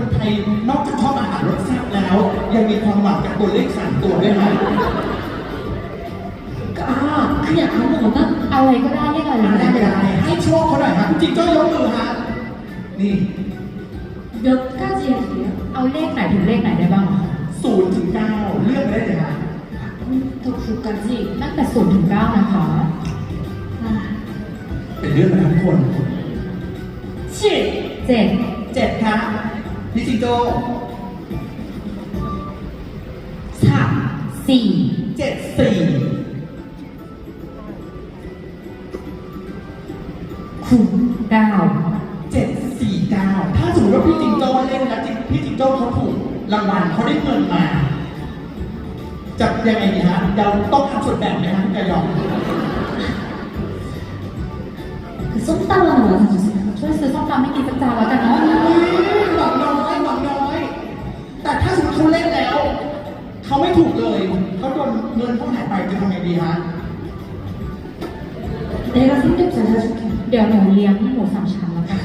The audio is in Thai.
คนไทยนอกจากชอบอาหารรสแซ่บแล้ว ยังมีความหวังกับตัวเลขสามตัวด้วยไหมอ่าคืออยากรู้เหมือนกันอะไรก็ได้เรียกอะไรอะไรก็ไม่ได้ได้ให้โชคเขาหน่อยครับจริงก็ยกมือฮะนี่เดี๋ยวก้าจีนเอาเลขไหนถึงเลขไหนได้บ้างอะศูนย์ถึงเก้าเลือกไปได้เลยฮะถูกถูกกันสิตั้งแต่ศูนย์ถึงเก้านะคะอ่าเป็นเรื่องนะครับทุกคนเจ็ดเจ็ดเจ็ดครับ พี่จิงโจ้สามสี่เจ็ดสี่คูเก้าเจ็ดสี่เก้าถ้าสมมติว่าพี่จิงโจ้เล่นแล้วจิพี่จิงโจ้เขาถูกรางวัลเขาได้เงินมาจะยังไงดีฮะเราต้องทำส่วนแบ่งไหมฮะพี่กายองคือส้มตำเรา เขาไม่ถูกเลย เขาโดนเงินเขาหายไปจะทำไงดีฮะเดี๋ยวเราซื้อเด็กใส่เธอชุดเดี๋ยวหนูเลี้ยงหมูสามชั้นแล้วกัน